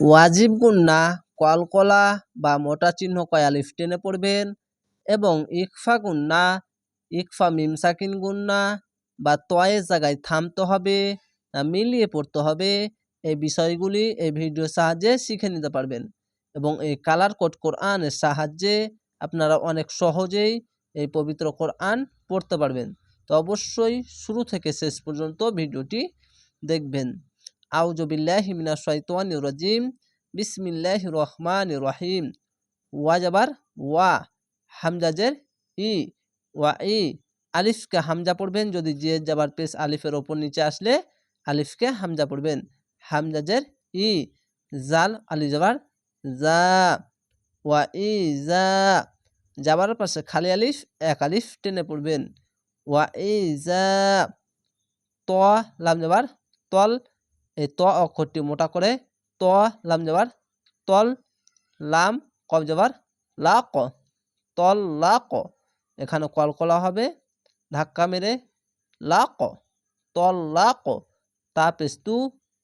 ওয়াজিব গুন্না, কলকলা বা মোটা চিহ্ন কয়ালিফ টেনে পড়বেন এবং ইকফা গুন্না, ইকফা মিমসাকিন গুন্না বা তয়ের জায়গায় থামতে হবে মিলিয়ে পড়তে হবে। এই বিষয়গুলি এই ভিডিওর সাহায্যে শিখে নিতে পারবেন এবং এই কালার কোড কোরআনের সাহায্যে আপনারা অনেক সহজেই এই পবিত্র কোরআন পড়তে পারবেন। তো অবশ্যই শুরু থেকে শেষ পর্যন্ত ভিডিওটি দেখবেন। আউজবিল্লাহ হিমিনা শৈতান রাজিম। বিসমিল্লাহ রহমান রহিম। ওয়া যাবার ওয়া হামজাজের ই, ওয়া ই। আলিফকে হামজা পড়বেন, যদি যে যাবার পেশ আলিফের ওপর নিচে আসলে আলিফকে হামজা পড়বেন। হামজাজের ই, জাল, আলি যাবার জা, ওয়া ই, জা। যাবার পাশে খালি আলিফ, এক আলিফ টেনে পড়বেন। ওয়া ই, জা। ত, লাম যাবার, তল এই ত অক্ষরটি মোটা করে ত, লাম যাবার, তল, লাম কব যাবার, লা, ক। তল, লা, ক। এখানে কলকলা হবে, ধাক্কা মেরে, লা, ক। তল, লা, ক। তা পেস তু,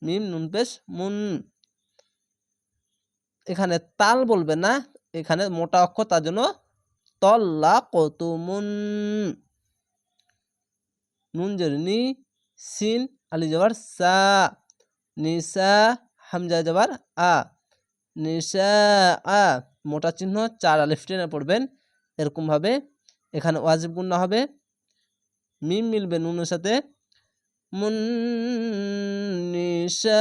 মিম, নুন, পেশ, মুন। এখানে তাল বলবে না, এখানে মোটা অক্ষর, তার জন্য তল্লা কতুমুন নুন জের সিন, আলি যাবার, সা। নিসা হামজা যাবার আ। নিসা আ। মোটা চিহ্ন চার আলিফ টেনে পড়বেন। এরকমভাবে এখানে ওয়াজিব গুন্না হবে। মিম মিলবে নুনের সাথে। নিসা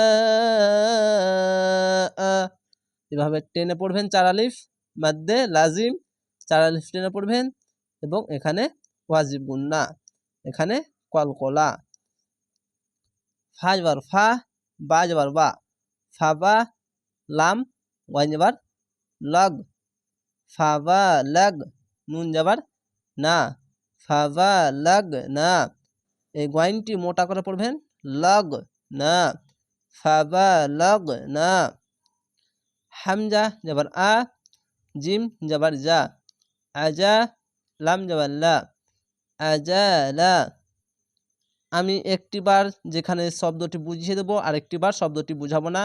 এভাবে টেনে পড়বেন চার আলিফ। মাদ্দে লাজিম। চার আলিফ টেনে পড়বেন এবং এখানে ওয়াজিব গুন্না এখানে কলকলা ফা ফা। বা যাবার বা ফা বা লাম ওয়াই যাবার লগ। ফা বা লগ নুন যাবার না। ফা বা লগ না। এই গোয়াইনটি মোটা করে পড়বেন, লগ না। ফা বা লগ না। হামজা যাবার আ, জিম যাবার যা আজা লাম যাবার লা। আজালা আমি একটিবার যেখানে শব্দটি বুঝিয়ে দেবো আরেকটিবার শব্দটি বুঝাবো না।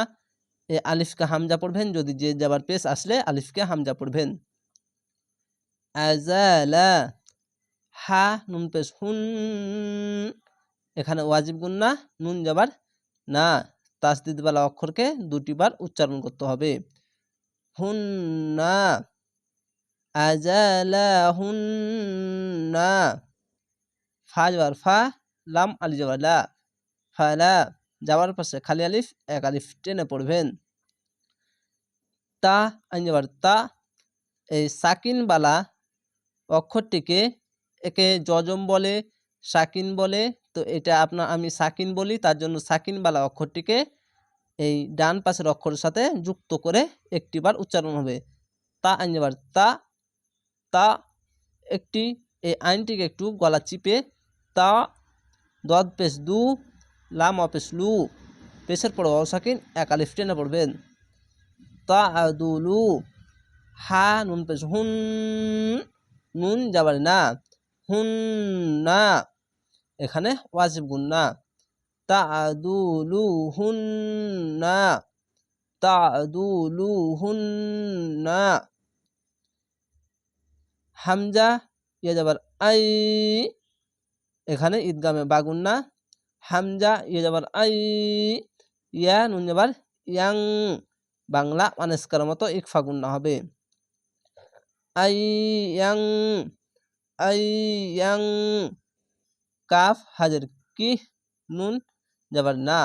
এ আলিফকে হামজা পড়বেন, যদি যে যাবার পেশ আসলে আলিফকে হামজা পড়বেন। আজালা হা নুন পেশ হুন। এখানে ওয়াজিব গুন না, নুন যাবার না। তাসদিদওয়ালা অক্ষরকে দুটিবার উচ্চারণ করতে হবে। হুন্না আজালাহুন্না ফা যাবার ফা লাম আলি যাবার লা। ফালা, যাওয়ার পাশে খালি আলিফ, এক আলিফ টেনে পড়বেন। তা, আইন যাবার তা, এই সাকিনবালা অক্ষরটিকে একে যজম বলে, সাকিন বলে, তো এটা আপনার আমি সাকিন বলি, তার জন্য সাকিনবালা অক্ষরটিকে এই ডান পাশের অক্ষরের সাথে যুক্ত করে একটিবার উচ্চারণ হবে। তা, আইন যাবার তা তা, একটি, এই আইনটিকে একটু গলা চিপে, তা দদ পেশ দু, লাম অপেশ লু। পেশের পর অসাকিন এক আলিফ টেনে পড়বেন। তা আদুলু হা নুন পেশ হুন, নুন যাবার না। হুন না, এখানে ওয়াজিব গুন না। তা আদুলু হুন না, তা আদুলু হুন না। হামজা ইয়ে যাবার আই এখানে ঈদগামে বাগুন না, হামজা ইয়ে যাবার আই, ইয়া, নুন যাবার ইয়াং। বাংলা মানেস্কার মতো ইকফা গুন্না হবে। আই ইয়াং আই ইয়াং। কাফ, হাজার কি, নুন যাবার না।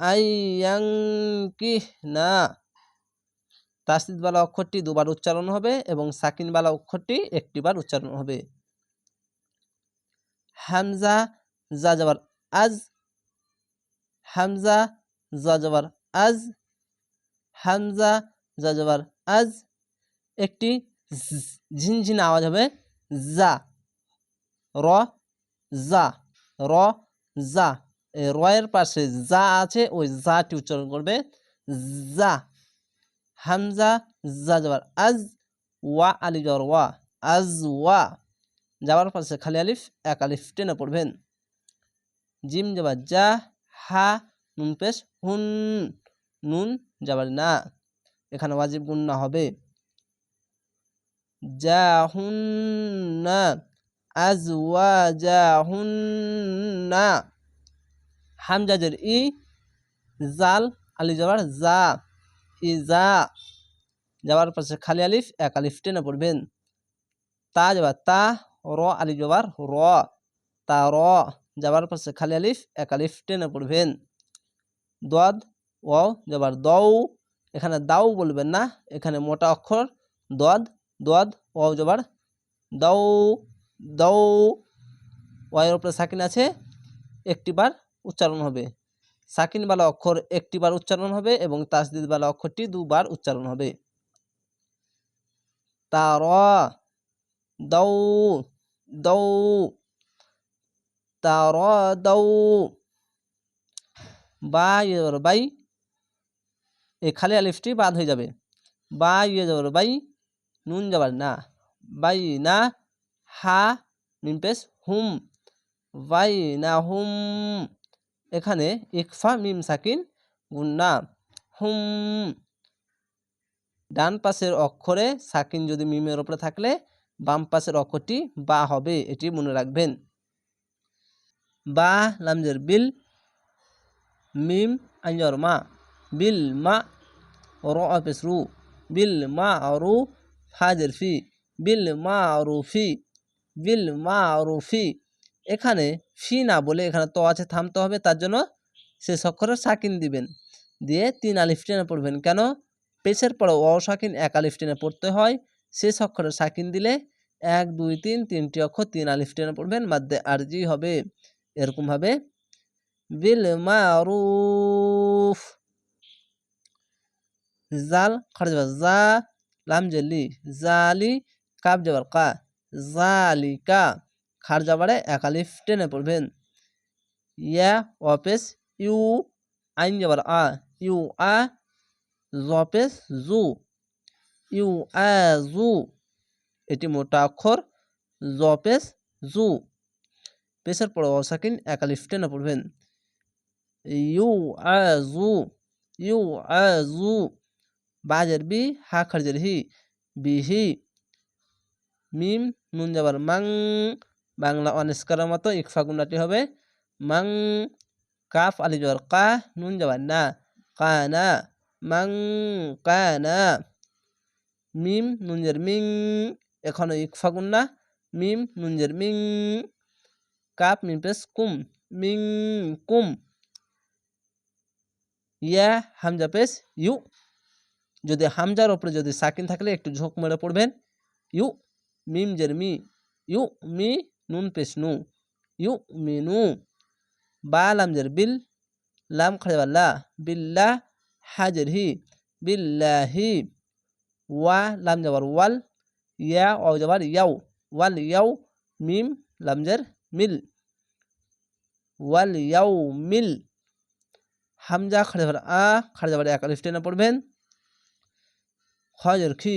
আই ইয়াং কি, না। তাসদিদওয়ালা অক্ষরটি দুবার উচ্চারণ হবে এবং সাকিনওয়ালা অক্ষরটি একটিবার উচ্চারণ হবে। হামজা যা যাবার আজ। হামজা যা যাবার আজ। হামজা যা যাবার আজ। একটি ঝিনঝিন আওয়াজ হবে যা র যা র যা রয়ের পাশে যা আছে, ওই জাটি উচ্চারণ করবে যা হামজা, জা যাবার আজ। ওয়া আলি ওয়া। আজ, ওয়া। যাওয়ার পাশে খালি আলিফ, এক আলিফ টেনে পড়বেন। জিম যাবার যা, হা, নুন পেশ, হুন, নুন যাবার না। এখানে ওয়াজিব গুন্না হবে। জাহুন্না আজওয়াজাহুন্না হামজাজের ই, জাল, আলি যাবার যা, ই, যা। যাওয়ার পাশে খালি আলিফ, এক আলিফ টেনে পড়বেন। তা যাবার তা র আলিফ যাবার র। তা র, যাবার পাশে খালি আলিফ, এক আলিফ টেনে পড়বেন। দদ ও যাবার দৌ এখানে দাউ বলবেন না, এখানে মোটা অক্ষর দদ দদ ও যাবার দৌ দৌ ওয়ের উপরে সাকিন আছে একটিবার উচ্চারণ হবে। সাকিনওয়ালা অক্ষর একটিবার উচ্চারণ হবে এবং তাসদিদওয়ালা অক্ষরটি দুবার উচ্চারণ হবে। তার দৌ দৌ তার দৌ বা ইয়ে যাবার বাই এই খালি আলিফটি বাদ হয়ে যাবে। বা ইয়ে যাবার বাই নুন যাবার না। বাই না হা মিমপেস হুম। বাই না হুম এখানে ইকফা মিম সাকিন গুন্না হুম ডান পাশের অক্ষরে সাকিন যদি মিমের ওপরে থাকলে বাম পাশের অক্ষরটি বা হবে, এটি মনে রাখবেন। বা, লামজের, বিল, মিম আঞ্জর মা, বিল, মা, র, অফিস, রু, বিল, মা, রু ফাজের ফি, বিল, মা রুফি বিল, মা রুফি এখানে ফি না বলে এখানে তো আছে, থামতে হবে, তার জন্য সে অক্ষরে সাকিন দিবেন। দিয়ে তিন আলিফ টেনে পড়বেন। কেন? পেশের পরে অ সাকিন এক আলিফ টেনে পড়তে হয়। শেষ অক্ষরে সাকিন দিলে এক, দুই, তিন, তিনটি অক্ষর তিন আলিফ টেনে পড়বেন, মাধ্যে আরজি হবে এরকমভাবে। বিল মারুফ। জাল, খারজ জা, লাম জেলি জালি কাব যাবার কা, জালিকা। খার যাবারে একালিফ টেনে পড়বেন। ইয়া অপেস ইউ, আইন যাবার আ, ইউ, আ জপেস জু। ইউ জু এটি মোটা অক্ষর জপেস জু পেশের পর অসাকিন একালিফ টেনে পড়বেন। ইউ জু ইউ জু বাজের বি, হা, খারজের হি বিহি মিম, নুন যাবার মাং। বাংলা অনিষ্কারের মতো ইকফা গুণাটি হবে মাং। কাফ, আলি জবর কা, নুন যাবার না। কানা, মাং, কানা। মিম, নুনজের মিং, এখনও ইকফা গুন্না মিম, নুনজের মিং, কাপ, মিম পেস কুম, মিং, কুম, ইয়া, হামজা পেস ইউ, যদি হামজার ওপরে যদি সাকিন থাকলে একটু ঝোঁক মেরে পড়বেন, ইউ, মিম জের মি, ইউ, মি, নুন পেস নু, ইউ, মি, নু, বা, লাম জের বিল, লাম খড়ে লা বিল্লা, হাজের হি বিল্লাহি ওয়া লাম যাবার ওয়াল ইয়া ও যাবার ইয়াও ওয়াল ইয়াও মিম লামজের মিল ওয়াল ইয়াও মিল হামজা খড়ে আ খড়ে যাবার এক আলিফ টেনে পড়বেন। খজর খি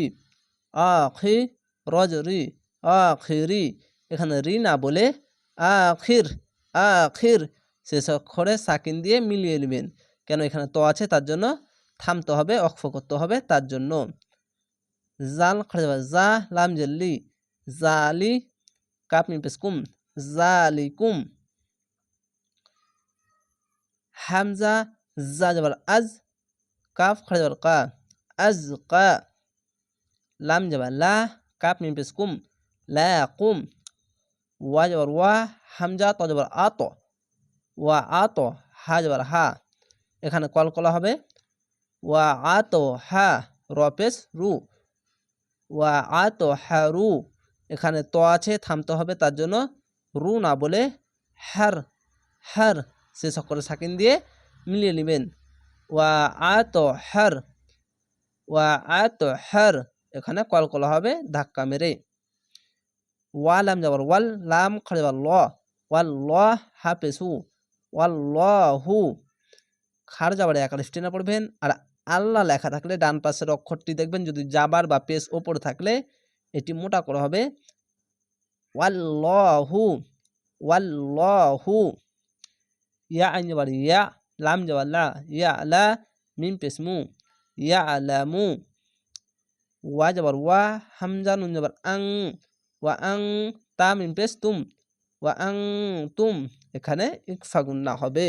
আ খি রজ রি আখিরি এখানে রি না বলে আখির আখির শেষ অক্ষরে সাকিন দিয়ে মিলিয়ে নেবেন। কেন এখানে তো আছে? তার জন্য থামতে হবে, অক্ষ করতে হবে তার জন্য। জাল খড়ে যাবে জা লাম জেল্লি জালি কাপ মিম পেস কুম জালিকুম হামজা জা যাবার আজ কাফ খড়ে যাবার কা আজ কা লাম যাবার লা কাপ মিম পেস কুম লা কুম ওয়া যাবার ওয়া হামজা ত যাবার আত ওয়া আত হা যাবার হা এখানে কলকলা হবে ওয়া আত হা রপেস রু ওয়া আত হা রু এখানে ত আছে, থামতে হবে, তার জন্য রু না বলে হার হার, সে সকলে সাকিন দিয়ে মিলিয়ে নেবেন। ওয়া আত হার ওয়া আত হার এখানে কলকলা হবে ধাক্কা মেরে। ওয়া লাম যাবার, ওয়াল লাম খড়ে ল, ওয়াল ল হাফেসু, ওয়াল ল হু, খার যাবার একার স্টেনা পড়বেন, আর আল্লাহ লেখা থাকলে ডান পাশের অক্ষরটি দেখবেন, যদি যাবার বা পেস ওপরে থাকলে এটি মোটা করা হবে। ওয়াল্লাহু ওয়াল্লাহু, ইয়া আইন যাবার ইয়া, লাম যাবার লা, ইয়া, লা, মিম পেশ মু, ইয়া আলামু ওয়া যাবার ওয়া, হামজা, নুন যাবার আং, ওয়া, আং, তা, মিম পেস তুম, ওয়া, আং, তুম, এখানে ইকফা গুন্না হবে।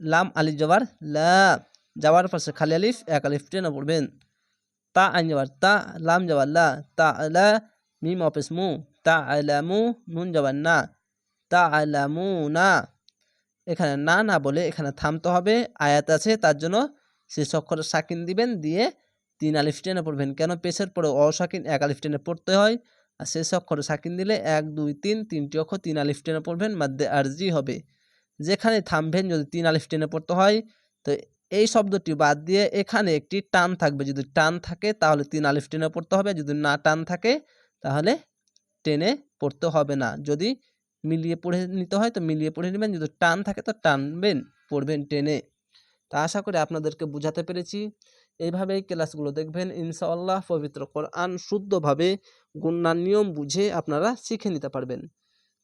লাম আলিফ জবার লা যাওয়ার পাশে খালি আলিফ, এক আলিফ টেনে পড়বেন। তা আইন যাবার তা লাম যাবার লা, তা আলা মিম অফিস মু, তা আলামু নুন যাবার না, তা আলামু না। এখানে না না বলে এখানে থামতে হবে, আয়াত আছে, তার জন্য শেষ অক্ষরে সাকিন দিবেন, দিয়ে তিন আলিফ টেনে পড়বেন। কেন? পেশের পরে অসাকিন, এক আলিফ টেনে পড়তে হয়, আর শেষ অক্ষরে সাকিন দিলে এক, দুই, তিন, তিনটি অক্ষর তিন আলিফ টেনে পড়বেন মাধ্যে আরজি হবে। যেখানে থামবেন যদি তিন আলিফ টেনে পড়তে হয়, তো এই শব্দটি বাদ দিয়ে এখানে একটি টান থাকবে। যদি টান থাকে, তাহলে তিন আলিফ টেনে পড়তে হবে। যদি না টান থাকে, তাহলে টেনে পড়তে হবে না। যদি মিলিয়ে পড়ে নিতে হয়, তো মিলিয়ে পড়ে নেবেন। যদি টান থাকে, তো টানবেন, পড়বেন টেনে। তা আশা করি আপনাদেরকে বুঝাতে পেরেছি। এইভাবেই ক্লাসগুলো দেখবেন। ইনশাআল্লাহ পবিত্র কোরআন শুদ্ধভাবে গুন্নার নিয়ম বুঝে আপনারা শিখে নিতে পারবেন।